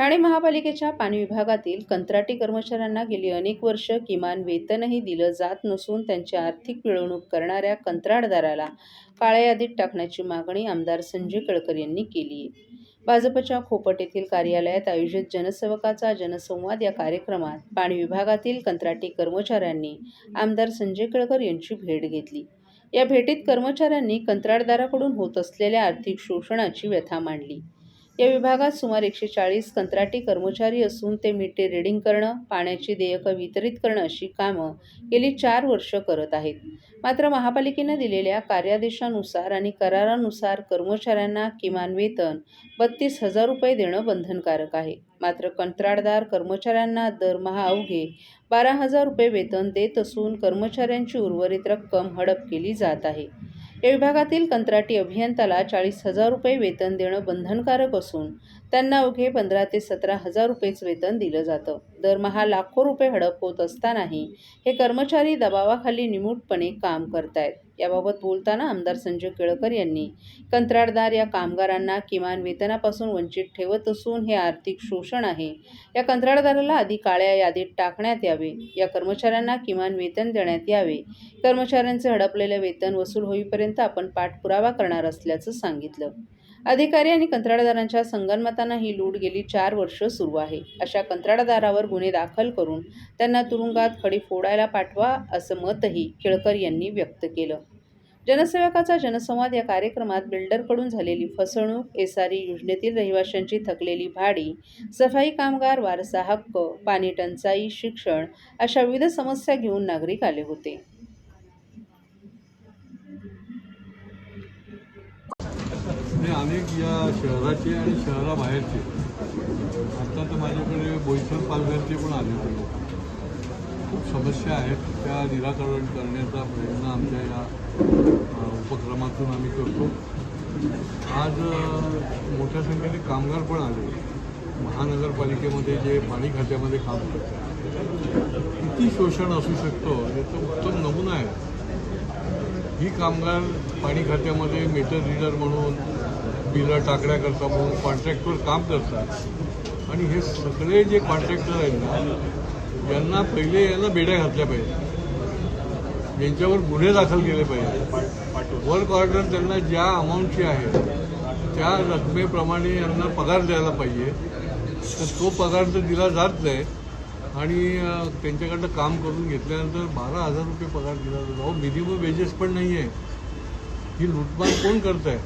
ठाणे महापालिकेच्या पाणी विभागातील कंत्राटी कर्मचाऱ्यांना गेली अनेक वर्ष किमान वेतनही दिलं जात नसून त्यांची आर्थिक पिळवणूक करणाऱ्या कंत्राटदाराला काळ्या यादीत टाकण्याची मागणी आमदार संजय कळकर यांनी केली. आहे भाजपच्या खोपट येथील कार्यालयात आयोजित जनसेवकाचा जनसंवाद या कार्यक्रमात पाणी विभागातील कंत्राटी कर्मचाऱ्यांनी आमदार संजय केळकर यांची भेट घेतली. या भेटीत कर्मचाऱ्यांनी कंत्राटदाराकडून होत असलेल्या आर्थिक शोषणाची व्यथा मांडली. या विभागात सुमारे एकशे चाळीस कंत्राटी कर्मचारी असून ते मीटर रिडिंग करणं पाण्याची देयकं वितरित करणं अशी कामं गेली चार वर्ष करत आहेत. मात्र महापालिकेनं दिलेल्या कार्यादेशानुसार आणि करारानुसार कर्मचाऱ्यांना किमान वेतन बत्तीस हजार रुपये देणं बंधनकारक आहे. मात्र कंत्राटदार कर्मचाऱ्यांना दरमहा अवघे बारा हजार रुपये वेतन देत असून कर्मचाऱ्यांची उर्वरित रक्कम हडप केली जात आहे. या विभागातील कंत्राटी अभियंताला चाळीस हजार रुपये वेतन देणं बंधनकारक असून त्यांना अवघे पंधरा ते सतरा हजार रुपयेच वेतन दिलं जातं. दरमहा लाखो रुपये हडप होत असतानाही हे कर्मचारी दबावाखाली निमूटपणे काम करतायत. याबाबत बोलताना आमदार संजय केळकर यांनी कंत्राटदार या कामगारांना किमान वेतनापासून वंचित ठेवत असून हे आर्थिक शोषण आहे. या कंत्राटदाराला आधी काळ्या यादीत टाकण्यात यावे. या कर्मचाऱ्यांना किमान वेतन देण्यात यावे. कर्मचाऱ्यांचे हडपलेले वेतन वसूल होईपर्यंत आपण पाठपुरावा करणार असल्याचं सांगितलं. अधिकारी आणि कंत्राटदारांच्या संगनमतानं ही लूट गेली चार वर्ष सुरू आहे. अशा कंत्राटदारावर गुन्हे दाखल करून त्यांना तुरुंगात खडी फोडायला पाठवा असं मतही केळकर यांनी व्यक्त केलं. जनसेवकाचा जनसंवाद या कार्यक्रमात बिल्डरकडून झालेली फसवणूक एसारी योजनेतील रहिवाशांची थकलेली भाडी सफाई कामगार वारसा हक्क पाणी टंचाई शिक्षण अशा विविध समस्या घेऊन नागरिक आले होते. अनेक या शहराचे आणि शहराबाहेरचे. आता तर माझ्याकडे बोईसर पालघरचे पण आले होते. लोक खूप समस्या आहेत. त्या निराकरण करण्याचा प्रयत्न आमच्या या उपक्रमातून आम्ही करतो. आज मोठ्या संख्येने कामगार पण आले. महानगरपालिकेमध्ये जे पाणी खात्यामध्ये काम करतात. किती शोषण असू शकतं याचं उत्तम नमुना आहे. ही कामगार पाणी खात्यामध्ये मीटर रीडर म्हणून बिलं टाकण्याकरता म्हणून कॉन्ट्रॅक्टवर काम करतात. आणि हे सगळे जे कॉन्ट्रॅक्टर आहेत ना यांना पहिले यांना बेड्या घातल्या पाहिजे यांच्यावर गुन्हे दाखल केले पाहिजे वर्क ऑर्डर त्यांना ज्या अमाऊंटची आहे त्या रकमेप्रमाणे यांना पगार द्यायला पाहिजे. तर तो पगार तर दिला जात नाही. आणि त्यांच्याकडनं काम करून घेतल्यानंतर बारा हजार रुपये पगार दिला जातो. अहो मिनिमम वेजेस पण नाही आहे ही लुटमार कोण करत आहे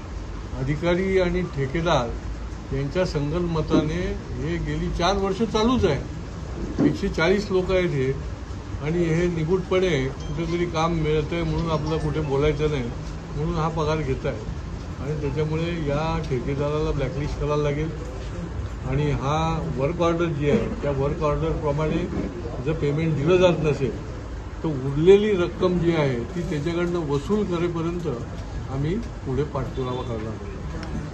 अधिकारी आणि ठेकेदार यांच्या संगनमताने हे गेली चार वर्ष चालूच आहे. एकशे चाळीस लोक आहेत हे. आणि हे निगूटपणे कुठेतरी काम मिळतंय म्हणून आपलं कुठे बोलायचं नाही म्हणून हा पगार घेत आहे आणि त्याच्यामुळे या ठेकेदाराला ब्लॅकलिस्ट करायला लागेल. आणि हा वर्क ऑर्डर जी आहे त्या वर्क ऑर्डरप्रमाणे जर पेमेंट दिलं जात नसेल तर उरलेली रक्कम जी आहे ती त्याच्याकडनं वसूल करेपर्यंत आम्ही पुढे पाठपुरावा करणार आहोत